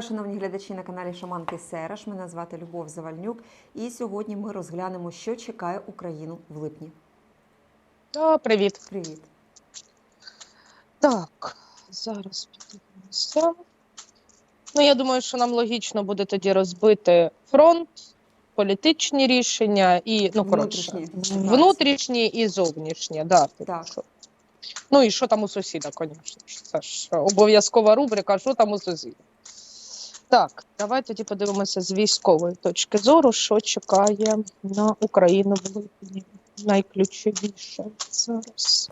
Вітаю, шановні глядачі на каналі Шаманки Сераш. Мене звати Любов Завальнюк. І сьогодні ми розглянемо, що чекає Україну в липні. О, привіт. Привіт. Так, зараз подивимося. Ну, я думаю, що нам логічно буде тоді розбити фронт, політичні рішення і ну, коротше, внутрішні і зовнішні. Да, типу, Так. Ну і що там у сусіда, звісно. Це ж обов'язкова рубрика, що там у сусіда. Так, давай тоді подивимося з військової точки зору, що чекає на Україну в липні. Найключовіше зараз.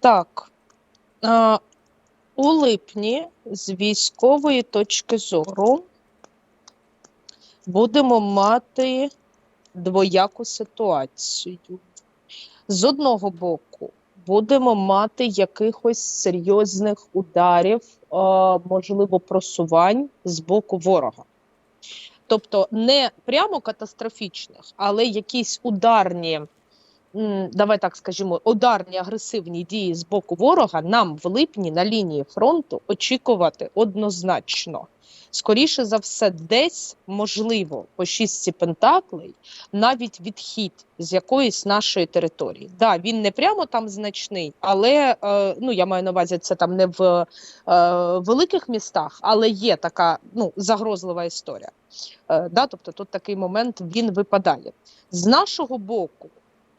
Так. У липні з військової точки зору будемо мати двояку ситуацію. З одного боку, будемо мати якихось серйозних ударів, можливо, просувань з боку ворога. Тобто не прямо катастрофічних, але якісь ударні, давай так скажімо, ударні агресивні дії з боку ворога нам в липні на лінії фронту очікувати однозначно. Скоріше за все, десь можливо по шістці пентаклей навіть відхід з якоїсь нашої території. Да, він не прямо там значний, але е, ну я маю на увазі, це там не в е, великих містах, але є така ну загрозлива історія. Е, да, тобто тут такий момент він випадає з нашого боку.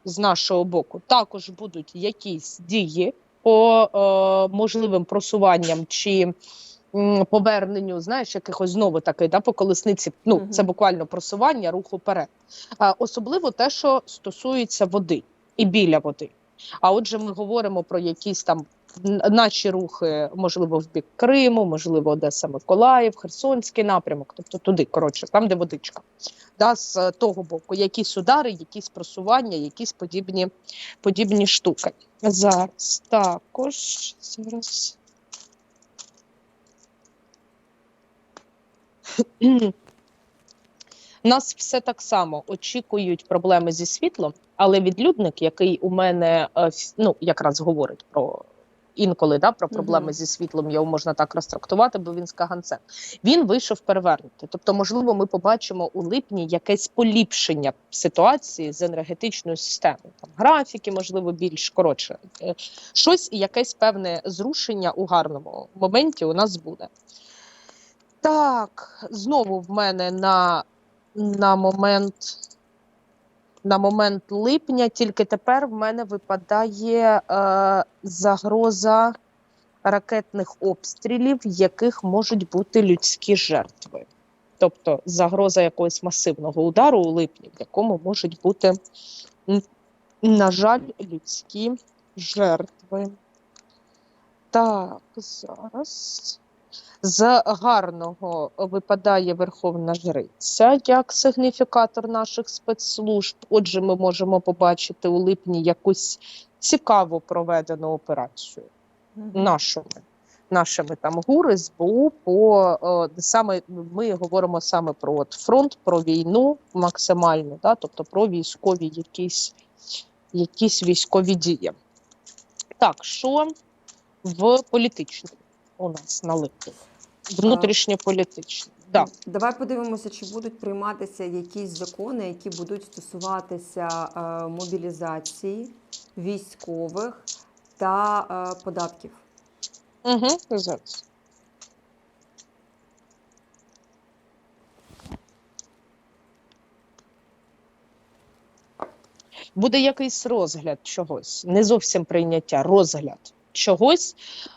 З нашого боку також будуть якісь дії по е, можливим просуванням чи м, поверненню, знаєш, якихось знову таки, да, по колесниці. Ну, угу. це буквально просування руху вперед. Е, особливо те, що стосується води і біля води. А отже, ми говоримо про якісь там наші рухи, можливо, в бік Криму, можливо, Одеса, Миколаїв, Херсонський напрямок, тобто туди, коротше, там, де водичка. Да, з того боку, якісь удари, якісь просування, якісь подібні, подібні штуки. Зараз також зараз. Нас все так само очікують проблеми зі світлом, але відлюдник, який у мене е, ну якраз говорить про інколи да, про проблеми Мгм. зі світлом, його можна так розтрактувати, бо він з каганцем. Він вийшов перевернути. Тобто, можливо, ми побачимо у липні якесь поліпшення ситуації з енергетичною системою. Там графіки, можливо, більш коротше, Е, щось, якесь певне зрушення у гарному моменті у нас буде. Так, знову в мене на, на момент. На момент липня, тільки тепер в мене випадає е, загроза ракетних обстрілів, яких можуть бути людські жертви. Тобто загроза якогось масивного удару у липні, в якому можуть бути, на жаль, людські жертви. Так, зараз. З гарного випадає Верховна Жриця як сигніфікатор наших спецслужб. Отже, ми можемо побачити у липні якусь цікаво проведену операцію нашими. Нашими там ГУР, СБУ, по е, саме ми говоримо саме про от фронт, про війну максимально, да, тобто про військові якісь, якісь військові дії. Так, що в політичному у нас на липні? Внутрішньополітичні. Да. Давай подивимося, чи будуть прийматися якісь закони, які будуть стосуватися е, мобілізації військових та е, податків. Угу, зараз. Буде якийсь розгляд чогось, не зовсім прийняття, розгляд чогось,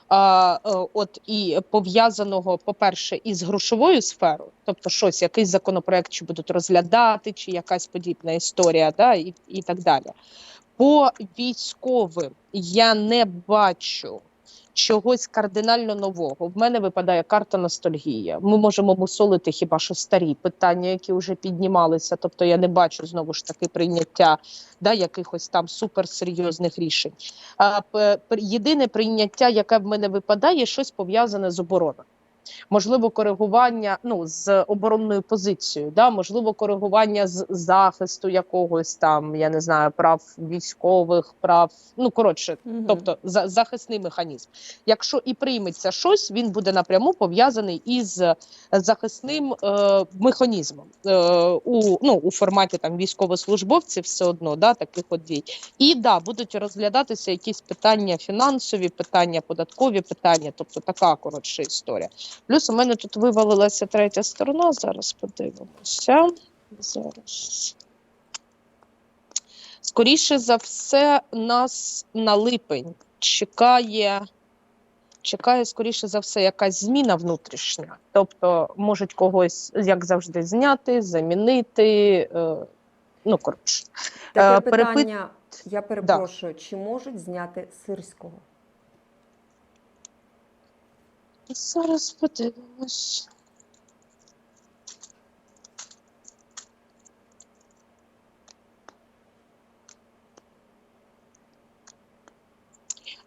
а, е, от і пов'язаного, по-перше, із грошовою сферою, тобто щось, якийсь законопроект чи будуть розглядати, чи якась подібна історія, да, і, і так далі. По військовим я не бачу чогось кардинально нового. В мене випадає карта ностальгія. Ми можемо мусолити хіба що старі питання, які вже піднімалися. Тобто я не бачу знову ж таки прийняття да, якихось там суперсерйозних рішень. А єдине прийняття, яке в мене випадає, щось пов'язане з обороною. Можливо, коригування ну, з оборонною позицією, да? можливо, коригування з захисту якогось там, я не знаю, прав військових, прав, ну коротше, Мгм. тобто за, захисний механізм. Якщо і прийметься щось, він буде напряму пов'язаний із захисним е, механізмом е, у, ну, у форматі там військовослужбовців все одно да, таких от дій. І да, будуть розглядатися якісь питання фінансові, питання податкові питання, тобто така коротша історія. Плюс у мене тут вивалилася третя сторона. Зараз подивимося. Зараз. Скоріше за все, нас на липень чекає. Чекає, скоріше за все, якась зміна внутрішня. Тобто, можуть когось, як завжди, зняти, замінити. Е, ну, коротше. Таке Е, перепит- питання, я перепрошую, чи можуть зняти сирського? Зараз подивимось.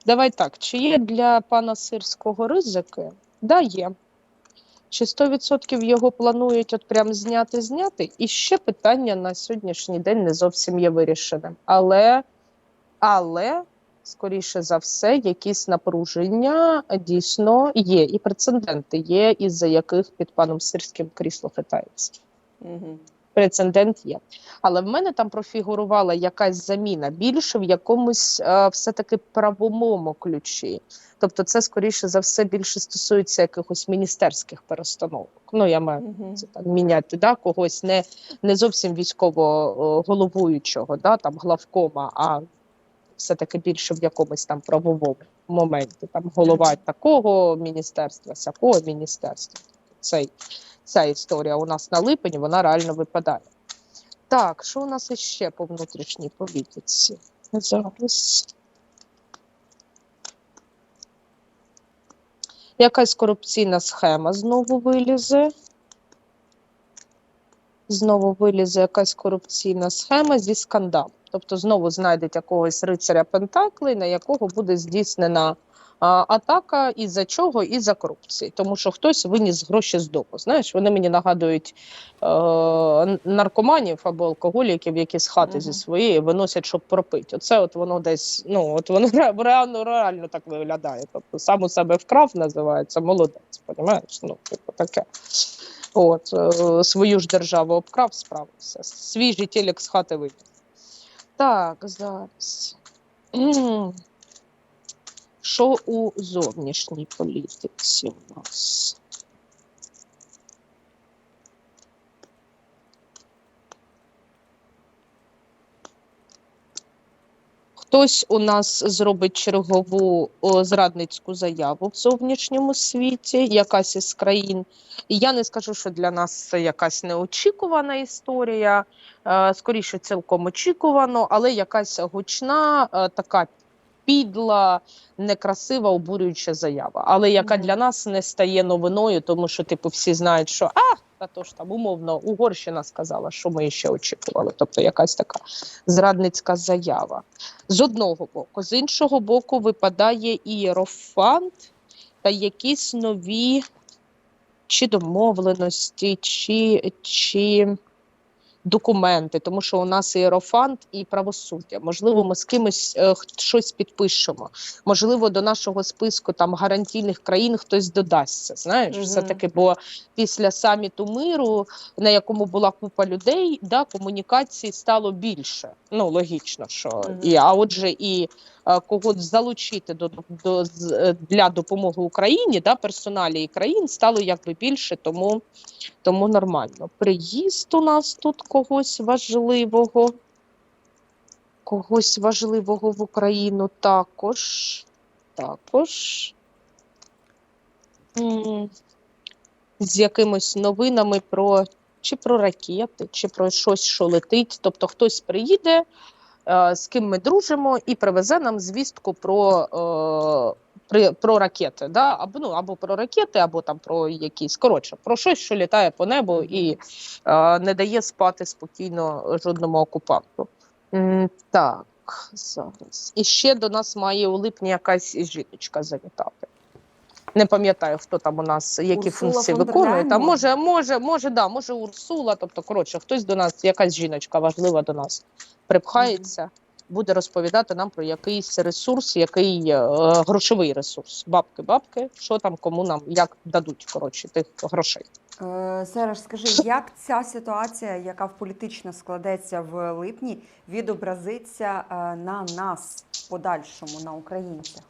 Давай так, чи є для пана Сирського ризики? Да, є. Чи 100% його планують от прям зняти зняти? І ще питання на сьогоднішній день не зовсім є вирішеним. Але, але скоріше за все, якісь напруження дійсно є, і прецеденти є, із-за яких під паном Сирським крісло хитається. Угу. Прецедент є. Але в мене там профігурувала якась заміна більше в якомусь е, все-таки правовому ключі. Тобто, це скоріше за все більше стосується якихось міністерських перестановок. Ну, я маю Угу. це там міняти да, когось не, не зовсім військово головуючого, да, там главкома, а все-таки більше в якомусь там правовому моменті. Там голова такого міністерства, сякого міністерства. Цей, ця історія у нас на липені, вона реально випадає. Так, що у нас іще по внутрішній політиці? Зараз. Якась корупційна схема знову вилізе. Знову вилізе якась корупційна схема зі скандалом. Тобто знову знайдуть якогось рицаря Пентакли, на якого буде здійснена а, атака із-за чого? Із-за корупції. Тому що хтось виніс гроші з дому. Знаєш, вони мені нагадують е, наркоманів або алкоголіків, які з хати зі своєї виносять, щоб пропити. Оце от воно десь, ну от воно реально, реально так виглядає. Тобто сам у себе вкрав, називається молодець. Понімаєш? Ну, типу таке. От, е, свою ж державу обкрав, справився. Свій же телек з хати вийняв. Так, зараз. Що у зовнішній політиці у нас? Хтось у нас зробить чергову о, зрадницьку заяву в зовнішньому світі, якась із країн. І я не скажу, що для нас це якась неочікувана історія, е, скоріше цілком очікувано, але якась гучна, е, така підла, некрасива, обурююча заява. Але яка для нас не стає новиною, тому що типу всі знають, що а, та то ж там умовно Угорщина сказала, що ми ще очікували. Тобто якась така зрадницька заява. З одного боку, з іншого боку, випадає ієрофант та якісь нові чи домовленості, чи, чи документи, тому що у нас ієрофант і правосуддя. Можливо, ми з кимось е, щось підпишемо. Можливо, до нашого списку там гарантійних країн хтось додасться. Знаєш, Мгм. все таки, бо після саміту миру, на якому була купа людей, да, комунікацій стало більше. Ну логічно, що Мгм. і а отже, і е, кого залучити до, до е, для допомоги Україні, да, персоналії країн стало якби більше, тому, тому нормально. Приїзд у нас тут когось важливого. Когось важливого в Україну також. Також. З якимись новинами про чи про ракети, чи про щось, що летить. Тобто хтось приїде, е, з ким ми дружимо, і привезе нам звістку про, е, при, про ракети. Да? Або, ну, або про ракети, або там про якісь коротше, про щось, що літає по небу і е, не дає спати спокійно жодному окупанту. М, Так, зараз. І ще до нас має у липні якась жіночка завітати. Не пам'ятаю, хто там у нас які Урсула функції виконує. Там може? може, може, да, може Урсула. Тобто, коротше, хтось до нас, якась жіночка важлива до нас припхається, буде розповідати нам про якийсь ресурс, який е, грошовий ресурс. Бабки, бабки, що там кому нам як дадуть коротше тих грошей. Е, Сереж, скажи, як ця ситуація, яка в політично складеться в липні, відобразиться е, на нас подальшому, на українцях?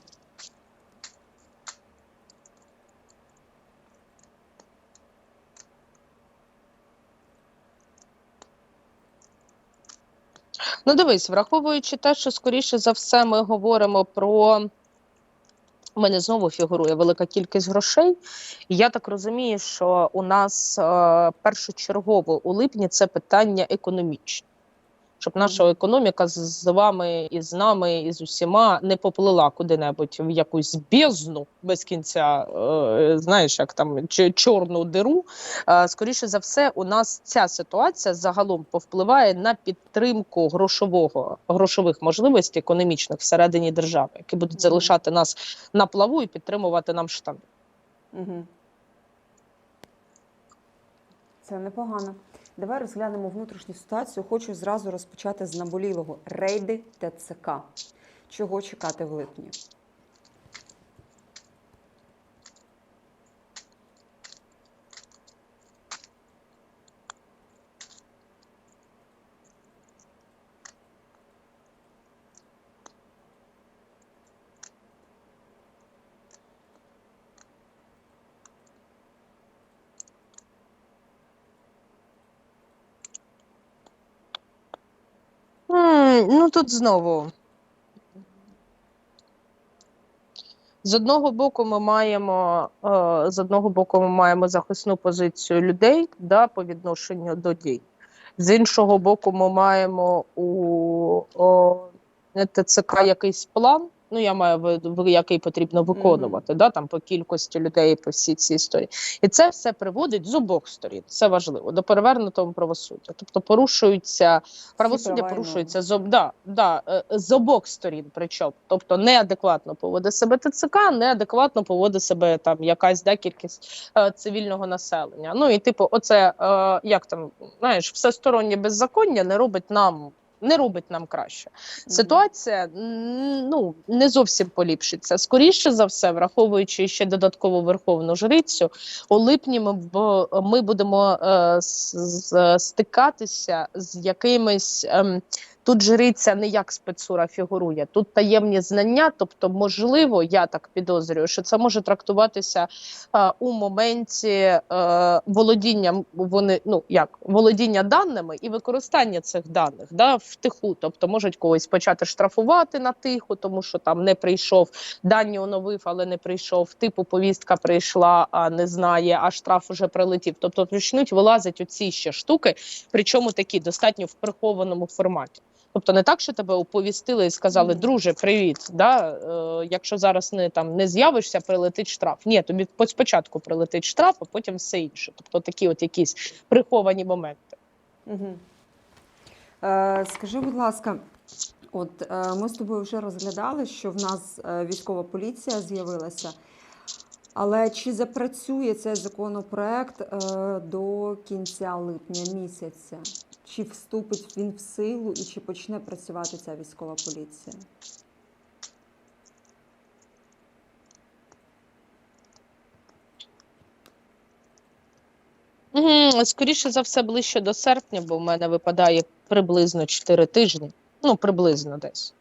Ну, дивись, враховуючи те, що скоріше за все ми говоримо про. У мене знову фігурує велика кількість грошей. Я так розумію, що у нас е, першочергово у липні це питання економічне. Щоб наша економіка з, вами і з нами, і з усіма не поплила куди-небудь в якусь бездну без кінця, е, знаєш, як там чи чорну диру. Е, скоріше за все, у нас ця ситуація загалом повпливає на підтримку грошового грошових можливостей економічних всередині держави, які будуть залишати нас на плаву і підтримувати нам штани. Це непогано. Давай розглянемо внутрішню ситуацію. Хочу зразу розпочати з наболілого рейди ТЦК. Чого чекати в липні? М, Ну тут знову. З одного боку, ми маємо е, з одного боку, ми маємо захисну позицію людей да, по відношенню до дій. З іншого боку, ми маємо у о, ТЦК якийсь план. Ну, я маю який потрібно виконувати, да, там по кількості людей, по всій цій історії. І це все приводить з обох сторін. Це важливо до перевернутого правосуддя. Тобто порушуються правосуддя порушується з, да, да, е, з обох сторін. Причому, тобто неадекватно поводить себе ТЦК, неадекватно поводить себе там якась да, кількість е, цивільного населення. Ну і типу, оце е, як там знаєш, всестороннє беззаконня не робить нам. Не робить нам краще. Ситуація ну не зовсім поліпшиться. Скоріше за все, враховуючи ще додаткову верховну жрицю, у липні ми ми будемо е, стикатися з якимись. ем, Тут жриця не як спецура фігурує, тут таємні знання. Тобто, можливо, я так підозрюю, що це може трактуватися е, у моменті е, володіння вони ну як володіння даними і використання цих даних да, втиху. Тобто можуть когось почати штрафувати на тиху, тому що там не прийшов, дані оновив, але не прийшов. Типу повістка прийшла, а не знає, а штраф уже прилетів. Тобто почнуть вилазити оці ще штуки, причому такі достатньо в прихованому форматі. Тобто не так, що тебе оповістили і сказали, друже, привіт. Да? Е, якщо зараз не там не з'явишся, прилетить штраф. Ні, тобі по- спочатку прилетить штраф, а потім все інше. Тобто такі от якісь приховані моменти. Угу. Е, скажи, будь ласка, от е, ми з тобою вже розглядали, що в нас е, військова поліція з'явилася. Але чи запрацює цей законопроект е, до кінця липня місяця? Чи вступить він в силу і чи почне працювати ця військова поліція? Скоріше за все, ближче до серпня, бо в мене випадає приблизно 4 тижні. Ну, приблизно десь.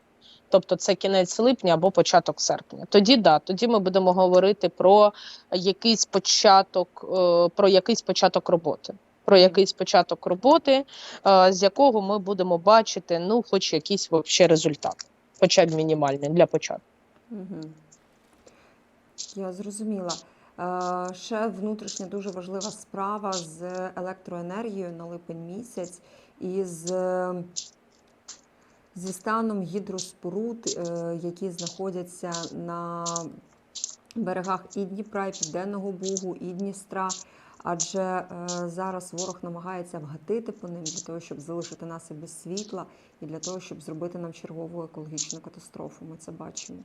Тобто це кінець липня або початок серпня. Тоді да, тоді ми будемо говорити про якийсь початок, е, про якийсь початок роботи. Про якийсь початок роботи, е, з якого ми будемо бачити, ну, хоч якийсь вообще результат, хоча б мінімальний для початку. Я зрозуміла. Е, Ще внутрішня дуже важлива справа з електроенергією на липень місяць і з, зі станом гідроспоруд, е, які знаходяться на берегах і Дніпра, і Південного Бугу, і Дністра. Адже е, зараз ворог намагається вгатити по ним для того, щоб залишити нас і без світла, і для того, щоб зробити нам чергову екологічну катастрофу. Ми це бачимо.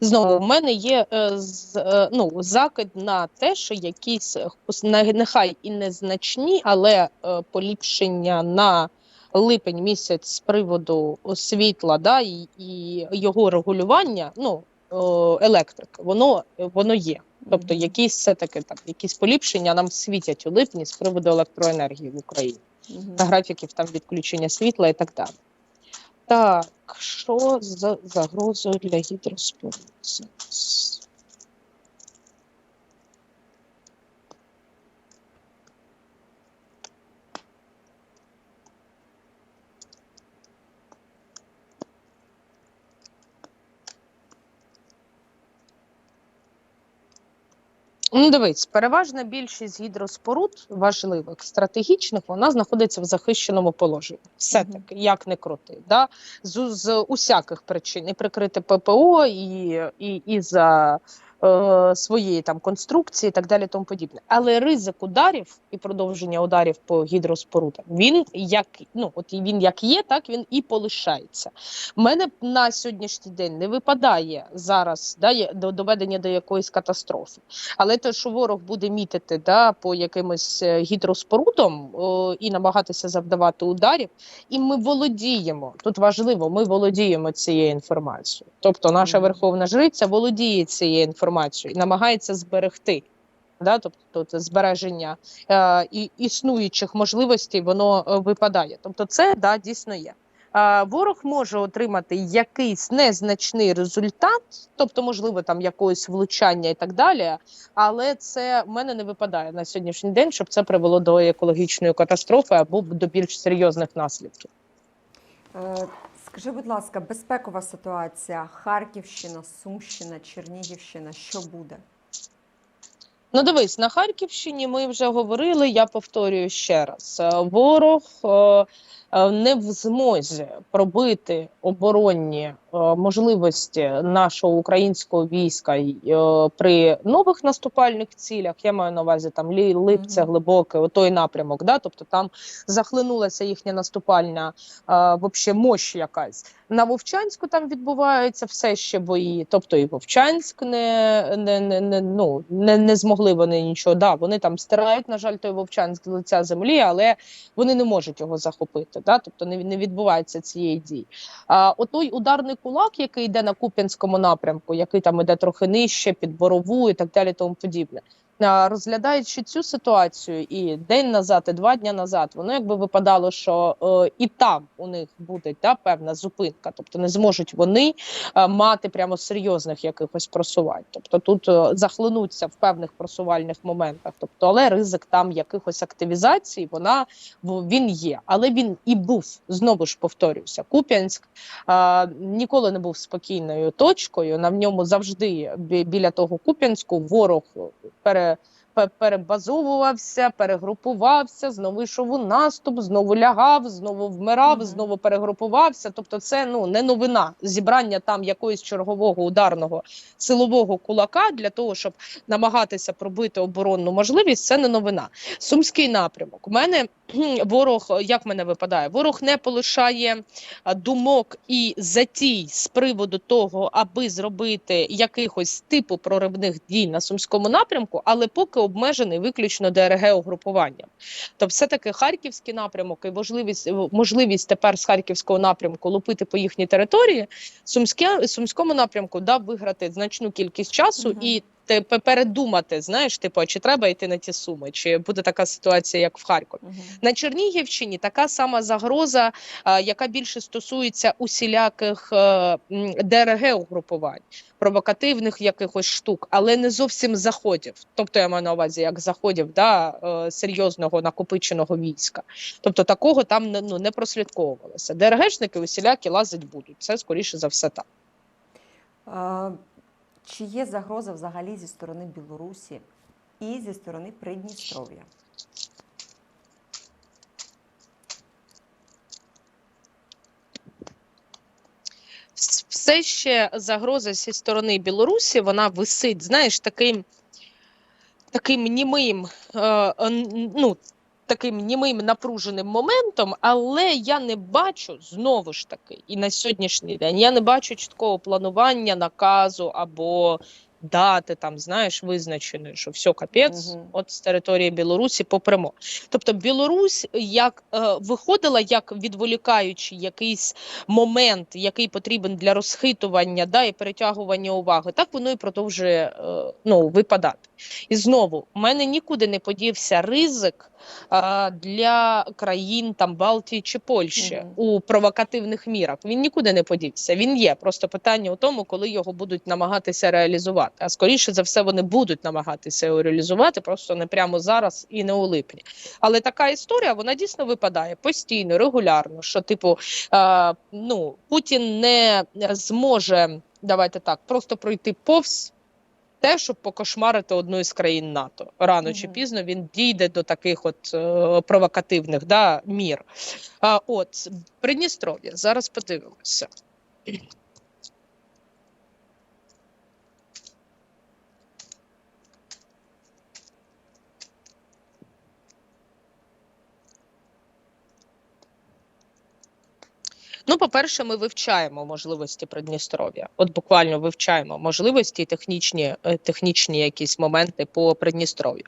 Знову в мене є е, з е, ну, закид на те, що якісь нехай і незначні, але поліпшення на липень місяць з приводу світла, да, і, і його регулювання, ну е, електрики, воно, воно є. Тобто, якісь все таки так, якісь поліпшення нам світять у липні з приводу електроенергії в Україні Мгм. та графіків там відключення світла і так далі. Так, що за загрозою для гідроспоруд? Ну, дивись, переважна більшість гідроспоруд важливих, стратегічних, вона знаходиться в захищеному положенні. Все таки, як не крути, да? з, з усяких причин і прикрити ППО, і, і, і за е, своєї там конструкції, і так далі, тому подібне. Але ризик ударів і продовження ударів по гідроспорудам, він як ну от він як є, так він і полишається. У мене на сьогоднішній день не випадає зараз да, до доведення до якоїсь катастрофи. Але те, що ворог буде мітити да, по якимось е, гідроспорудам о, і намагатися завдавати ударів, і ми володіємо. Тут важливо, ми володіємо цією інформацією. Тобто, наша верховна жриця володіє цією інформацією і намагається зберегти. Да, тобто збереження е, і існуючих можливостей воно е, випадає. Тобто, це да, дійсно є. Е, ворог може отримати якийсь незначний результат, тобто, можливо, там якогось влучання і так далі. Але це в мене не випадає на сьогоднішній день, щоб це привело до екологічної катастрофи або до більш серйозних наслідків. Скажи, будь ласка, безпекова ситуація Харківщина, Сумщина, Чернігівщина. Що буде? Ну, дивись, на Харківщині ми вже говорили. Я повторюю ще раз: Е, ворог е, не в змозі пробити оборонні е, можливості нашого українського війська е, при нових наступальних цілях. Я маю на увазі там Липця, глибоке, той напрямок. Да? Тобто там захлинулася їхня наступальна е, вообще мощь якась. На Вовчанську там відбуваються все ще бої. Тобто і Вовчанськ не, не, не, не, ну, не, не змогли вони нічого. Да, вони там стирають, на жаль, той Вовчанськ з лиця землі, але вони не можуть його захопити. Да? Тобто не, не відбувається цієї дії. А отой ударний кулак, який йде на Куп'янському напрямку, який там іде трохи нижче, під борову і так далі, тому подібне. Розглядаючи цю ситуацію і день назад, і два дні назад, воно якби випадало, що е, і там у них буде да, певна зупинка, тобто не зможуть вони е, мати прямо серйозних якихось просувань. Тобто тут е, захлинуться в певних просувальних моментах. Тобто, але ризик там якихось активізацій, вона він є, але він і був знову ж повторююся. Куп'янськ е, ніколи не був спокійною точкою. На в ньому завжди бі- біля того Куп'янську ворог пере. to Перебазовувався, перегрупувався, знову йшов у наступ, знову лягав, знову вмирав, знову перегрупувався. Тобто, це ну не новина. Зібрання там якоїсь чергового ударного силового кулака для того, щоб намагатися пробити оборонну можливість. Це не новина. Сумський напрямок. У мене ворог як мене випадає? Ворог не полишає думок і затій з приводу того, аби зробити якихось типу проривних дій на сумському напрямку, але поки обмежений виключно ДРГ угрупуванням. То все таки харківський напрямок і можливість можливість тепер з харківського напрямку лупити по їхній території. Сумське сумському напрямку дав виграти значну кількість часу угу. і пе- передумати, знаєш, типу, чи треба йти на ті суми, чи буде така ситуація, як в Харкові. Мгм. На Чернігівщині така сама загроза, яка більше стосується усіляких е, ДРГ угрупувань, провокативних якихось штук, але не зовсім заходів. Тобто я маю на увазі як заходів да, е, серйозного накопиченого війська. Тобто такого там ну, не прослідковувалося. ДРГшники усілякі лазить будуть. Це скоріше за все так. Чи є загроза взагалі зі сторони Білорусі і зі сторони Придністров'я? Все ще загроза зі сторони Білорусі, вона висить, знаєш, таким, таким німим, е, ну, таким німим напруженим моментом, але я не бачу знову ж таки, і на сьогоднішній день я не бачу чіткого планування, наказу або дати там, знаєш, визначеної, що все капець, Мгм. от з території Білорусі попрямо. Тобто Білорусь як е, виходила як відволікаючий якийсь момент, який потрібен для розхитування да, і перетягування уваги, так воно і продовжує е, ну, випадати. І знову у мене нікуди не подівся ризик а, для країн там Балтії чи Польщі Мгм. у провокативних мірах. Він нікуди не подівся. Він є. Просто питання у тому, коли його будуть намагатися реалізувати. А скоріше за все, вони будуть намагатися його реалізувати, просто не прямо зараз і не у липні. Але така історія вона дійсно випадає постійно, регулярно. Що, типу, е, ну Путін не зможе давайте так, просто пройти повз. Те, щоб покошмарити одну із країн НАТО, рано чи пізно він дійде до таких от е, провокативних да, мір. А от Придністров'я зараз подивимося. Ну, по-перше, ми вивчаємо можливості Придністров'я. От буквально вивчаємо можливості технічні, е, технічні якісь моменти по Придністров'ю.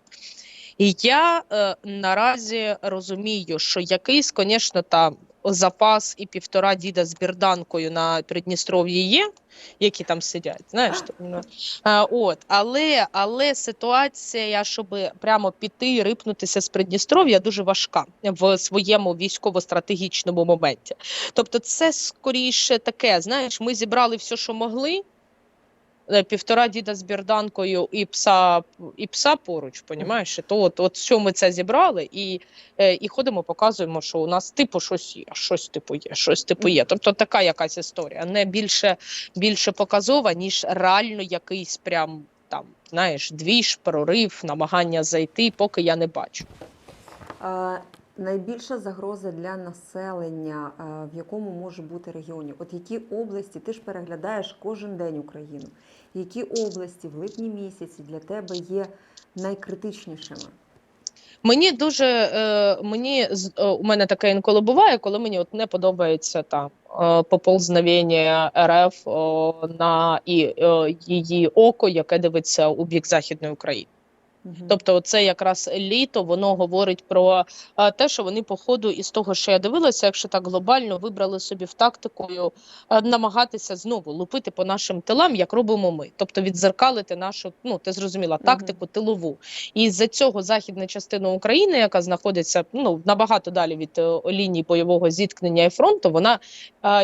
І я е, наразі розумію, що якийсь, звісно, там запас і півтора діда з бірданкою на Придністров'ї є, які там сидять. Знаєш, там, ну, а, от, але, але ситуація, щоб прямо піти і рипнутися з Придністров'я, дуже важка в своєму військово-стратегічному моменті. Тобто, це скоріше таке, знаєш, ми зібрали все, що могли. Е, Півтора діда з бірданкою і пса, і пса поруч, понімаєш? То от, от що ми це зібрали, і, е, і ходимо, показуємо, що у нас типу щось є, щось типу є, щось типу є. Тобто така якась історія, не більше, більше показова, ніж реально якийсь прям там, знаєш, двіж, прорив, намагання зайти, поки я не бачу. Е, Найбільша загроза для населення, в якому може бути регіоні? От які області ти ж переглядаєш кожен день Україну? Які області в липні місяці для тебе є найкритичнішими? Мені дуже е, мені е, у мене таке інколи буває, коли мені от не подобається там е, поползновення РФ на і її око, яке дивиться у бік західної України. Тобто, це якраз літо воно говорить про е, те, що вони по ходу із того, що я дивилася, якщо так глобально вибрали собі в тактикою е, намагатися знову лупити по нашим тилам, як робимо ми, тобто відзеркалити нашу, ну ти зрозуміла, тактику тилову. І з-за цього західна частина України, яка знаходиться ну набагато далі від е, лінії бойового зіткнення і фронту, вона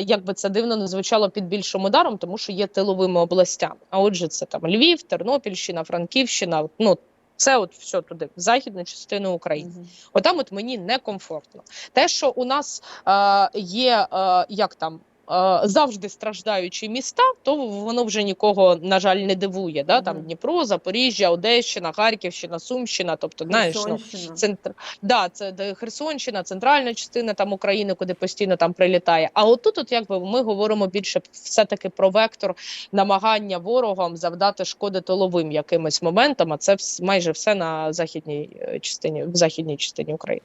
як би це дивно не звучало під більшим ударом, тому що є тиловими областями. А отже, це там Львів, Тернопільщина, Франківщина. Ну це от все туди, в західну частину України. Мгм. Отам от мені некомфортно. Те, що у нас е, є е, як там. Е, Завжди страждаючі міста, то воно вже нікого на жаль не дивує. Да? Там Дніпро, Запоріжжя, Одещина, Харківщина, Сумщина. Тобто, знаєш, ну, центр да, це Херсонщина, центральна частина там України, куди постійно там прилітає. А отут, от якби ми говоримо більше все таки про вектор намагання ворогам завдати шкоди тиловим якимось моментом. А це майже все на західній е, частині в західній частині України.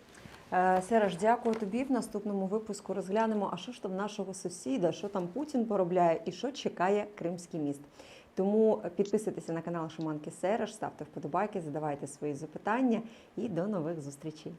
Е, Сереж, дякую тобі. В наступному випуску розглянемо, а що ж там нашого сусіда, що там Путін поробляє і що чекає Кримський міст. Тому підписуйтеся на канал Шуманки Сереж, ставте вподобайки, задавайте свої запитання і до нових зустрічей.